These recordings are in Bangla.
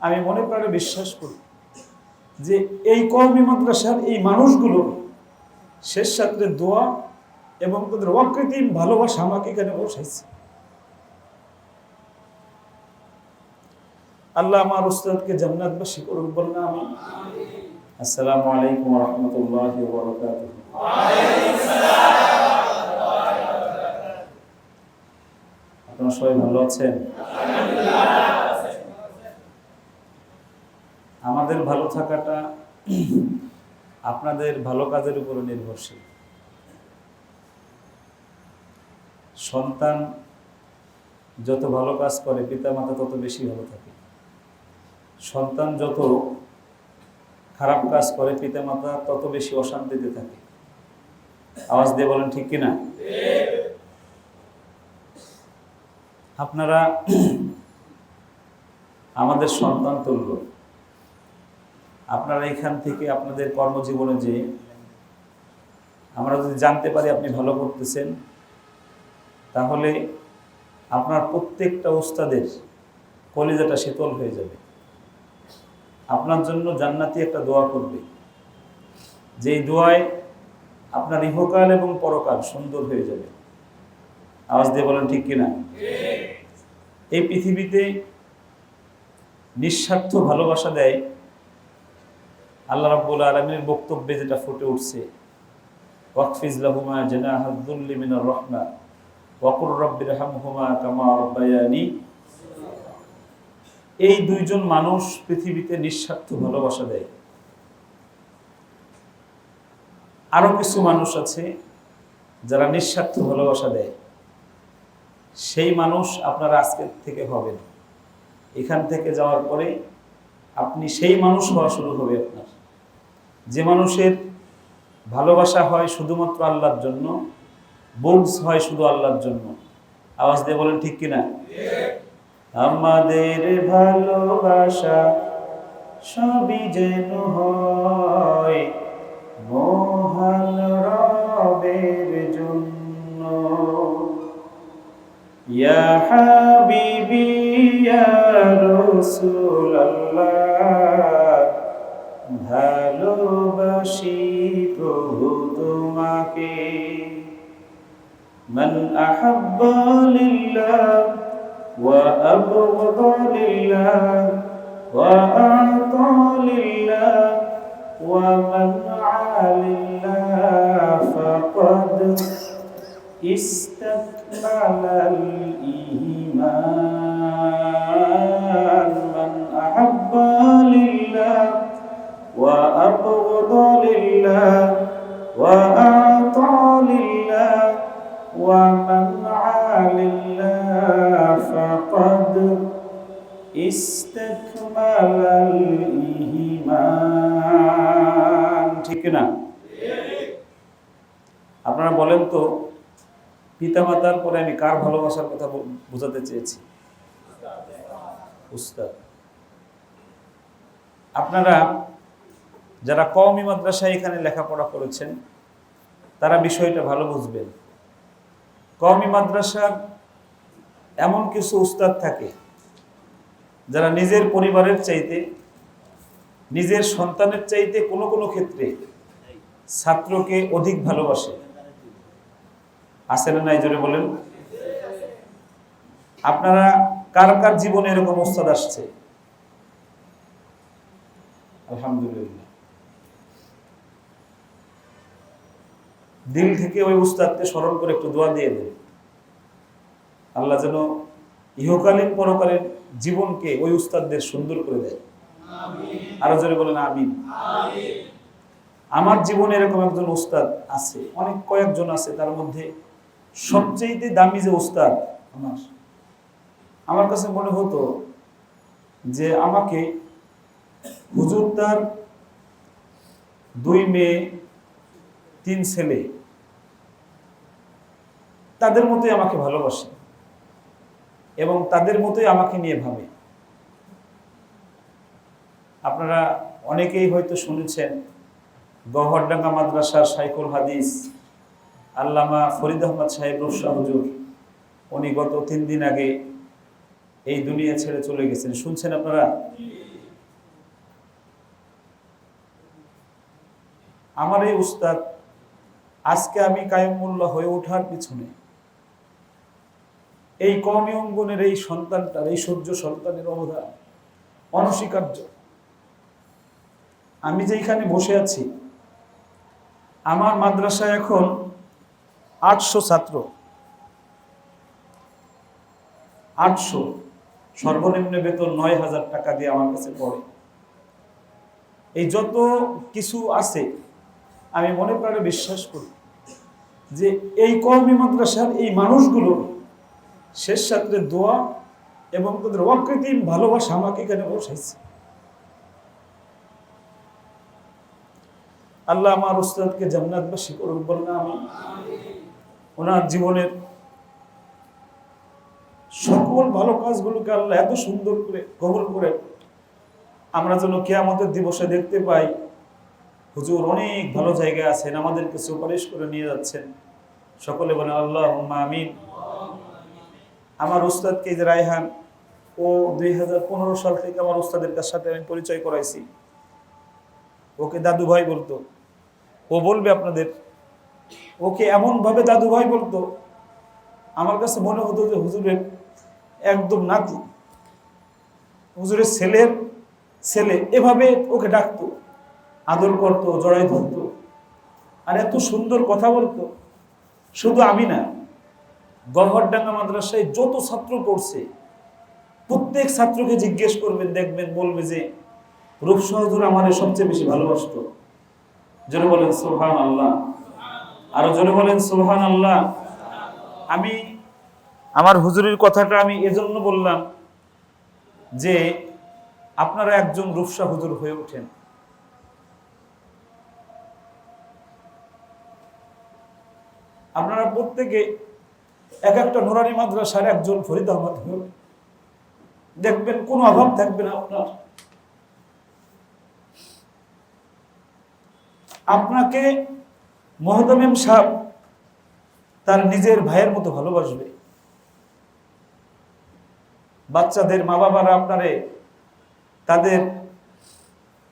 আমি মনে প্রাণে বিশ্বাস করি যে এই কওমি মাদ্রাসার এই মানুষগুলো শেষ সাথে দোয়া এবং তাদের অকৃত্রিম ভালোবাসা আমাকে এখানে বসাইছে আল্লাহ আমার উস্তাদকে জান্নাতবাসী করুক, বলুন আমি আসসালামু আলাইকুম রহমতুল্লাহ আপনারা সবাই ভালো আছেন? আমাদের ভালো থাকাটা আপনাদের ভালো কাজের উপরে নির্ভরশীল। সন্তান যত ভালো কাজ করে, পিতামাতা তত বেশি ভালো থাকে। সন্তান যত খারাপ কাজ করে, পিতামাতা তত বেশি অশান্তিতে থাকে। আওয়াজ দিয়ে বলেন, ঠিক কিনা? আপনারা আমাদের সন্তান তুল্য। আপনারা এখান থেকে আপনাদের কর্মজীবনে যে আমরা যদি জানতে পারি আপনি ভালো করতেছেন, তাহলে আপনার প্রত্যেকটা ওস্তাদের কলিজাটা শীতল হয়ে যাবে। আপনার জন্য জান্নাতি একটা দোয়া করবে। যেই দোয়ায় আপনার ইহকাল এবং পরকাল সুন্দর হয়ে যাবে। আওয়াজ দিয়ে বলেন ঠিক কিনা? এই পৃথিবীতে নিঃস্বার্থ ভালোবাসা দেয় আল্লাহ রাব্বুল আলমীর বক্তব্যে যেটা ফুটে উঠছে, ওয়াকফিজ লাহুমা জানাহাদুল্লি মিনার রহমা ওয়াকুর রব্বির হামহুমা কামা রব্বায়ানি। এই দুইজন মানুষ পৃথিবীতে নিঃস্বার্থ ভালোবাসা দেয়। আরও কিছু মানুষ আছে যারা নিঃস্বার্থ ভালোবাসা দেয়। সেই মানুষ আপনার আজকের থেকে হবেন এখান থেকে যাওয়ার পরে আপনি সেই মানুষ হওয়া শুরু হবে আপনার। যে মানুষের ভালোবাসা হয় শুধুমাত্র আল্লাহর জন্য বুকস হয় শুধু আল্লাহর জন্য। আওয়াজ দিয়ে বলেন, ঠিক কিনা? আমাদের ভালোবাসা সবই যেন হয় মহান রবের জন্য। ইয়া হাবিবি, ইয়া রাসূলুল্লাহ ভালোবাসি প্রভু তোমাকে من أحب لله وأبغض لله وأعطى لله ومنع لله فقد استكمل الإيمان ঠিক না? আপনারা বলেন তো, পিতামাতার পরে আমি কার ভালোবাসার কথা বোঝাতে চেয়েছি? উস্তাদ। আপনারা যারা কওমি মাদ্রাসায় এখানে লেখাপড়া করেছেন, তারা বিষয়টা ভালো বুঝবেন। কওমি মাদ্রাসার এমন কিছু উস্তাদ থাকে যারা নিজের পরিবারের চাইতে, নিজের সন্তানের চাইতে কোনো কোনো ক্ষেত্রে ছাত্রকে অধিক ভালোবাসে। আছে না নাই জোরে বলেন? আপনারা কার কার জীবনে এরকম উস্তাদ আসছে? আলহামদুলিল্লাহ। দিল থেকে ওই উস্তাদকে স্মরণ করে একটু দোয়া দিয়ে দেন। আল্লাহ যেন ইহকালীন পরকালীন জীবনকে ওই উস্তাদদের সুন্দর করে দেয়। আরও জোরে বলেন, আমিন। আমার জীবনে এরকম একজন উস্তাদ আছে, অনেক কয়েকজন আছে, তার মধ্যে সবচেয়ে দামি যে উস্তাদ আমার। আমার কাছে মনে হতো যে আমাকে হুজুর তার দুই মেয়ে, তিন ছেলে, তাদের মতোই আমাকে ভালোবাসে। এবং তাদের মতোই আমাকে নিয়ে ভাবে। আপনারা অনেকেই হয়তো শুনেছেন, গহরডাঙ্গা মাদ্রাসার সাইকুল হাদিস আল্লামা ফরিদ আহমদ সাহেব রুফসা হুজুর, উনি গত তিন দিন আগে এই দুনিয়া ছেড়ে চলে গেছেন। শুনছেন আপনারা? আমার এই উস্তাদ, আজকে আমি কায়মুল্লা হয়ে ওঠার পিছনে এই কমি অঙ্গনের এই সন্তানটার, এই সূর্য সন্তানের অবদান, অনস্বীকার্য। আমি যেখানে বসে আছি, আমার মাদ্রাসায় এখন আটশো ছাত্র। আটশো সর্বনিম্ন বেতন নয় হাজার টাকা দিয়ে আমার কাছে পড়ে। এই যত কিছু আছে, আমি মনে প্রাণে বিশ্বাস করি যে এই কর্মী মাদ্রাসার এই মানুষগুলো শেষ ছাত্রের দোয়া এবং তাদের অকৃত্রিম ভালোবাসা আমাকে এখানে বসাইছে। আল্লাহ আমার উস্তাদকে জান্নাতবাসী করুক বললাম আমি ওনার জীবনের সকল ভালো কাজগুলোকে আল্লাহ এত সুন্দর করে কবল করে আমরা যেন কেয়ামতের দিবসে দেখতে পাই, হুজুর অনেক ভালো জায়গায় আছেন, আমাদেরকে সুপারিশ করে নিয়ে যাচ্ছেন। সকলে বলে আল্লাহ আমিন। আমার উস্তাদকে এই যে রায়হান, ও দুই হাজার পনেরো সাল থেকে আমার উস্তাদের কাছ সাথে আমি পরিচয় করাইছি। ওকে দাদু ভাই বলতো। ও বলবে আপনাদের, ওকে এমনভাবে দাদু ভাই বলতো, আমার কাছে মনে হতো যে হুজুরের একদম নাতি। হুজুরের ছেলের ছেলে এভাবে ওকে ডাকতো, আদর করতো জড়াই ধরতো আর এত সুন্দর কথা বলতো, শুধু আমি না গহরডাঙ্গা মাদ্রাসায় যত ছাত্র পড়ছে, প্রত্যেক ছাত্রকে জিজ্ঞেস করবেন, দেখবেন, বলবে যে রূপসহদুর আমার সবচেয়ে বেশি ভালোবাসতো। জোরে বলেন সোহান আল্লাহ আরও জোরে বলেন সোহান আল্লাহ আমি, আমার হুজুরের কথাটা আমি এজন্য বললাম যে, আপনারা একজন রূপসা হুজুর হয়ে ওঠেন। আপনারা প্রত্যেকে এক একটা নোরানি মাদ্রাসার একজন ফরিদ আহমদ ওঠেন। দেখবেন কোনো অভাব থাকবে না আপনার। আপনাকে মহতামিম সাহেব তার নিজের ভাইয়ের মতো ভালোবাসবে। বাচ্চাদের মা বাবারা আপনারে, তাদের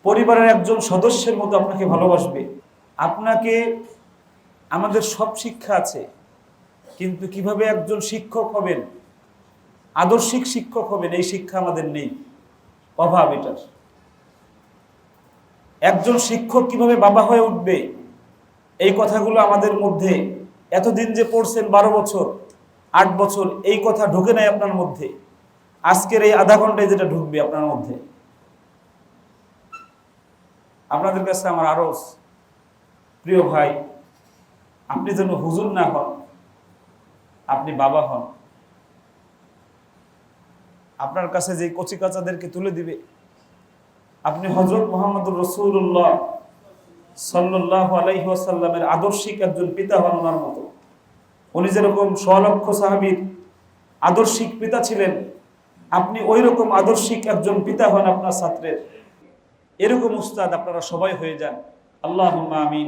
পরিবারের একজন সদস্যের মতো আপনাকে ভালোবাসবে। আপনাকে আমাদের সব শিক্ষা আছে। কিন্তু কীভাবে একজন শিক্ষক হবেন? আদর্শিক শিক্ষক হবেন, এই শিক্ষা আমাদের নেই। অভাব এটার। একজন শিক্ষক কীভাবে বাবা হয়ে উঠবে? এই কথাগুলো আমাদের মধ্যে এতদিন যে পড়ছেন বারো বছর, আট বছর, এই কথা ঢুকে নাই আপনার মধ্যে। আজকের এই আধা ঘন্টায় যেটা ঢুকবে আপনার মধ্যে। আপনাদের কাছে আমার আরও প্রিয় ভাই, আপনি যেন হুজুর না হন। আপনি বাবা হন। আপনার কাছে যে কচি কাচাদেরকে তুলে দিবে, আপনি হজরত মোহাম্মদ রসুল্লাহ সাল্লাহ আলাইসাল্লামের আদর্শিক একজন পিতা হন ওনার মতো। উনি যেরকম স্বলক্ষ সাহাবির আদর্শিক পিতা ছিলেন, আপনি ওই রকম আদর্শিক একজন পিতা হন আপনার ছাত্রের। এরকম উস্তাদ আপনারা সবাই হয়ে যান। আল্লাহ আমিন।